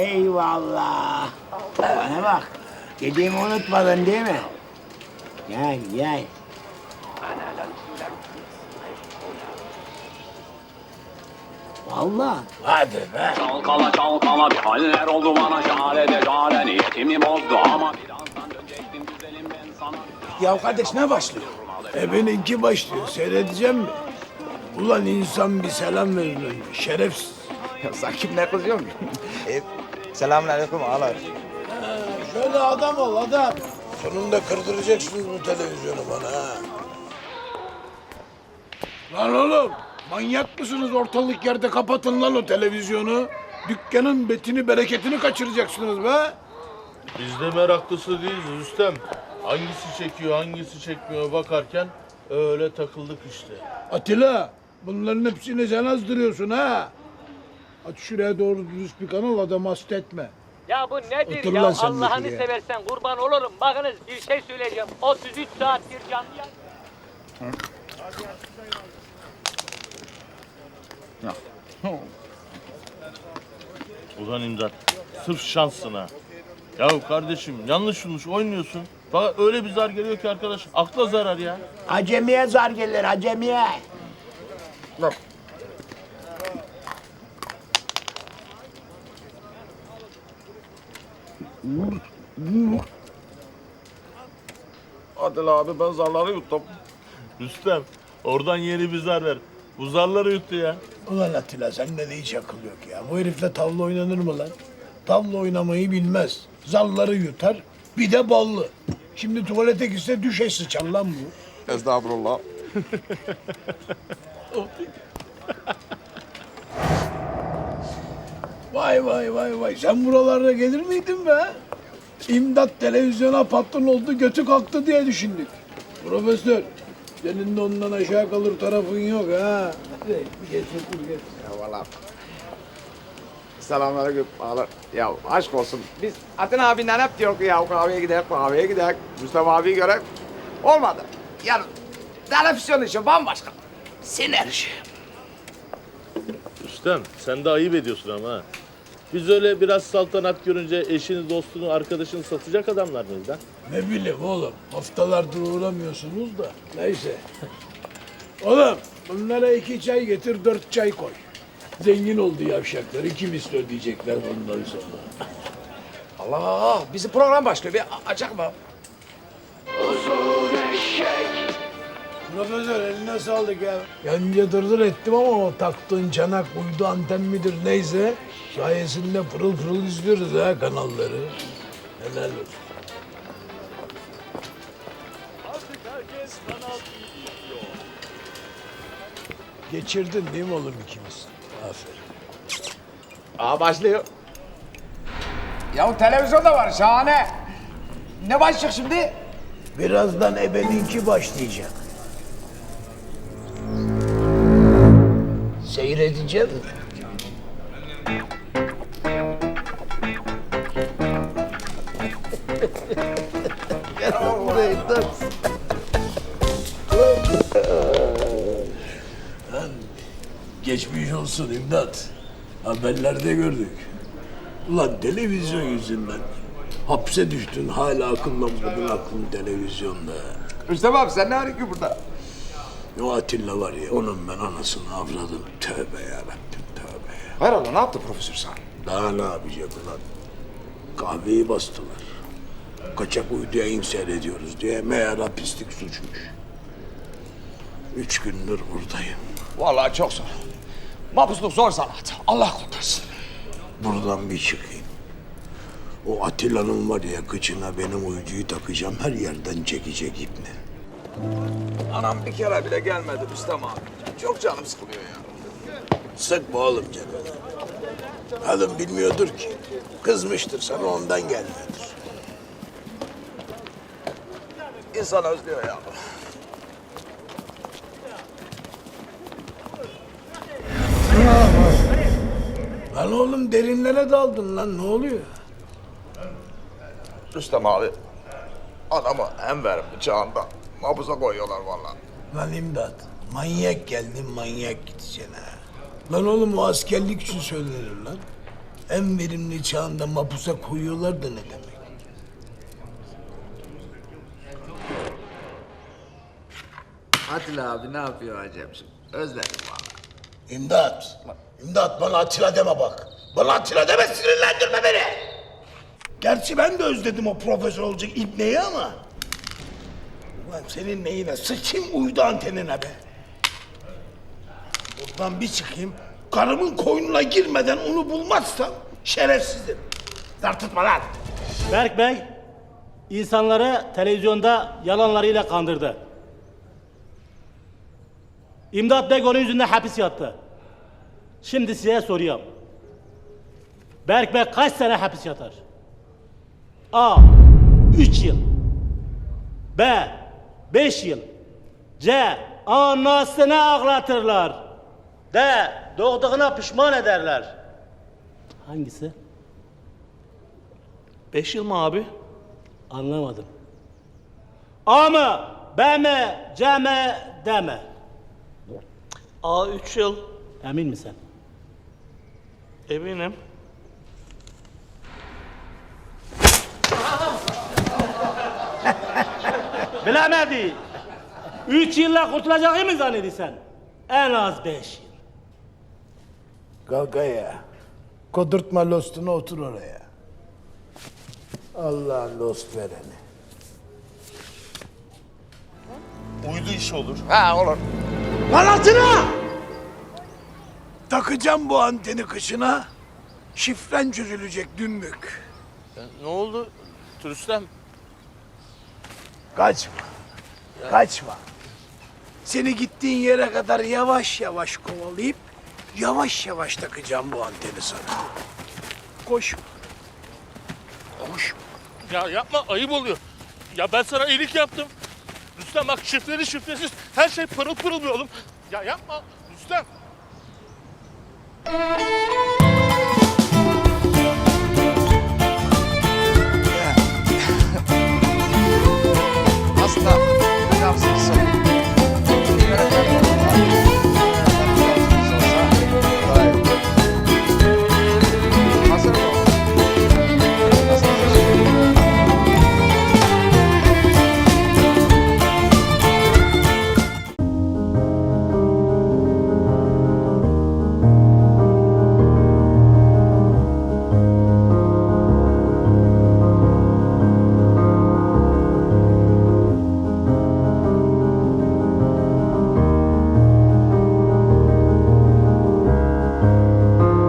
Eyvallah. Bana bak. Dediğimi unutmadın değil mi? Gel gel. Vallahi. Hadi be. Çalkala çalkala bir haller oldu bana şalede şale niyetimi bozdu ama birazdan dönecektim güzelim ben sana. Ya kardeş ne başlıyor? E benimki başlıyor. Seyredeceğim mi? Ulan insan bir selam verir önce. Şerefsiz. Ya sen kimle kızıyorsun? e, selamünaleyküm ağalar. Şöyle adam ol adam. Sonunda kırdıracaksınız bu televizyonu bana ha. Lan oğlum manyak mısınız ortalık yerde kapatın lan o televizyonu. Dükkanın betini bereketini kaçıracaksınız be. Biz de meraklısı değiliz Rüstem. Hangisi çekiyor, hangisi çekmiyor bakarken öyle takıldık işte. Atilla bunların hepsini sen azdırıyorsun ha. Aç şuraya doğru dürüst bir kanal adamı hasta etme. Ya bu nedir Otur ya lan sen de Allah'ını şuraya. seversen kurban olurum. Bakınız bir şey söyleyeceğim. 33 saattir canlı yayın. Ulan imdat, sırf şansına. Ya kardeşim yanlış yanlış oynuyorsun. Bak öyle bir zar geliyor ki arkadaş akla zarar ya. Acemiye zar gelir acemiye. Adil abi ben zarları yuttum. Rüstem oradan yeni bir zar ver. Bu zarları yuttu ya. Ulan Atilla sende de hiç akıl yok ya. Bu herifle tavla oynanır mı lan? Tavla oynamayı bilmez. Zalları yutar. Bir de ballı. Şimdi tuvalete gitse düşe sıçar lan bu. Estağfurullah. Vay vay vay vay. Sen buralarda gelir miydin be? İmdat televizyona patron oldu götü kalktı diye düşündük. Profesör, senin de ondan aşağı kalır tarafın yok ha. Hadi geç otur geç. Eyvallah. Selamünaleyküm ağalar. Ya aşk olsun. Biz Atin abinden hep diyor ki ya kahveye gidelim, kahveye gidelim. Mustafa abi göre olmadı. Yani televizyon işi bambaşka. Sinerji. Rüstem sen de ayıp ediyorsun ama ha. Biz öyle biraz saltanat görünce eşini, dostunu, arkadaşını satacak adamlar mıyız lan? Ne bileyim oğlum. Haftalardır uğramıyorsunuz da. Neyse. oğlum bunlara iki çay getir dört çay koy. Zengin oldu yavşaklar. İki misli ödeyecekler bundan sonra. Allah bizi program başlıyor. Bir açak mı? Profesör eline sağlık ya. Önce dırdır ettim ama o taktığın çanak uydu anten midir neyse sayesinde pırıl pırıl izliyoruz ha kanalları. Helal olsun. Geçirdin değil mi oğlum ikimiz? Aferin. Aa başlıyor. Ya televizyon da var şahane. Ne başlayacak şimdi? Birazdan ebeninki başlayacak. Seyredeceğim. Geçmiş olsun imdat. Haberlerde gördük. Ulan televizyon yüzünden hapse düştün hala akıllanmadın aklın televizyonda. Rüstem abi sen ne arıyorsun burada? O Atilla var ya onun ben anasını avradım. Tövbe yarabbim tövbe ya. Hayrola ne yaptı profesör sen? Daha ne yapacak ulan? Kahveyi bastılar. Kaçak uydu yayın seyrediyoruz diye meğer hapislik suçmuş. Üç gündür buradayım. Vallahi çok zor. Mahpusluk zor sanat. Allah kurtarsın. Buradan bir çıkayım. O Atilla'nın var ya kıçına benim uyduyu takacağım her yerden çekecek ipni. Anam bir kere bile gelmedi Rüstem abi. Çok canım sıkılıyor ya. Sıkma oğlum canını. Kadın bilmiyordur ki. Kızmıştır sana ondan gelmiyordur. İnsan özlüyor ya. Lan oğlum derinlere daldın lan ne oluyor? Rüstem abi. Adamı en verimli çağında mahpusa koyuyorlar vallahi. Lan imdat. Manyak geldin manyak gideceksin ha. Lan oğlum o askerlik için söylenir lan. en verimli çağında mapusa koyuyorlar da ne demek? Atilla abi ne yapıyor şimdi? Özledim valla. İmdat! İmdat bana Atilla deme bak. Bana Atilla deme sinirlendirme beni. Gerçi ben de özledim o profesör olacak ibneyi ama. Ulan senin neyine sıçayım uydu antenine be. Buradan bir çıkayım. Karımın koynuna girmeden onu bulmazsam şerefsizim. Tartışma lan. Berk Bey insanları televizyonda yalanlarıyla kandırdı. İmdat Bey onun yüzünden hapis yattı. Şimdi size soruyorum. Berk Bey kaç sene hapis yatar? A. 3 yıl. B. 5 yıl. C. Anasını ağlatırlar. D. Doğduğuna pişman ederler. Hangisi? Beş yıl mı abi? Anlamadım. A mı? B mi? C mi? D mi? A üç yıl. Emin misin? Eminim. Bilemedi. Üç yılla kurtulacağını mı zannediyorsun? En az beş yıl. Kalk ayağa. Kodurtma lostunu otur oraya. Allah'ın lost vereni. Uydu iş olur. Ha olur. Lan altına! Takacağım bu anteni kışına. Şifren çözülecek dümbük. Ne oldu? Turustem. Kaçma. Kaçma. Seni gittiğin yere kadar yavaş yavaş kovalayıp yavaş yavaş takacağım bu anteni sana. Koşma. Koşma. Ya yapma ayıp oluyor. Ya ben sana iyilik yaptım. Rüstem bak şifreli şifresiz her şey pırıl pırıl bir oğlum. Ya yapma Rüstem.